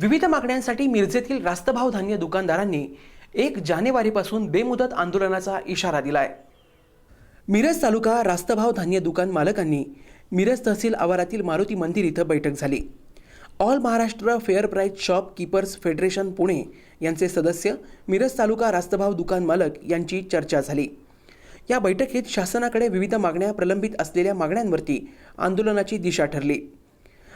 विविध मागण्यांसाठी मिरजेतील रास्तभाव धान्य दुकानदारांनी एक जानेवारीपासून बेमुदत आंदोलनाचा इशारा दिलाय. मिरज तालुका रास्तभाव धान्य दुकान मालकांनी मिरज तहसील आवारातील मारुती मंदिर इथं बैठक झाली. All Maharashtra fair price shop keepers federation Pune यांचे सदस्य मिरज तालुका रास्तभाव दुकान मालक यांची चर्चा झाली. या बैठकीत शासनाकडे विविध मागण्या प्रलंबित असलेल्या मागण्यांवरती आंदोलनाची दिशा ठरली.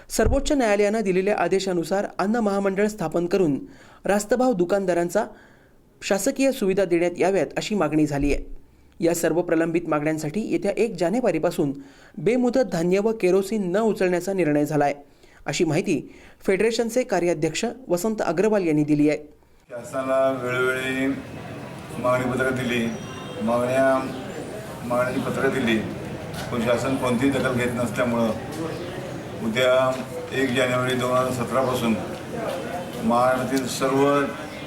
सर्वोच्च न्यायालयानं दिलेल्या आदेशानुसार अन्न महामंडळ स्थापन करून रास्तभाव दुकानदारांचा शासकीय सुविधा देण्यात याव्यात अशी मागणी झाली आहे. या सर्व प्रलंबित मागण्यांसाठी येत्या एक जानेवारीपासून बेमुदत धान्य व केरोसिन न उचलण्याचा निर्णय झाला आहे अशी माहिती फेडरेशनचे कार्याध्यक्ष वसंत अग्रवाल यांनी दिली आहे. शासनाला वेळोवेळी मागणीपत्रं दिली. मागण्या मागण्याची पत्रं दिली. पण शासन कोणतीही दखल घेत नसल्यामुळं उद्या एक जानेवारी दोन हजार सतरापासून महाराष्ट्रातील सर्व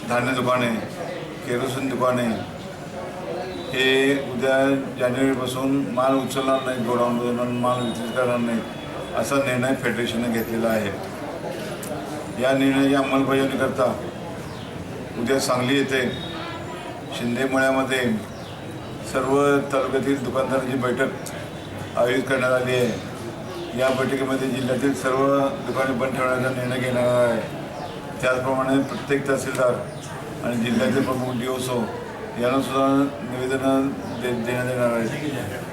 धान्य दुकाने केरोसिन दुकाने हे उद्या जानेवारीपासून माल उचलणार नाही गोडाऊनमधून माल वितरित करणार नाही असा निर्णय फेडरेशनने घेतलेला आहे. या निर्णयाची अंमलबजावणीकरता उद्या सांगली येथे शिंदेमळ्यामध्ये सर्व तालुक्यातील दुकानदारांची बैठक आयोजित करण्यात आली आहे. या बैठकीमध्ये जिल्ह्यातील सर्व दुकाने बंद ठेवण्याचा निर्णय घेणार आहे. त्याचप्रमाणे प्रत्येक तहसीलदार आणि जिल्ह्याचे प्रमुख डी ओ यांना सुद्धा निवेदनं दे देण्यात येणार आहे.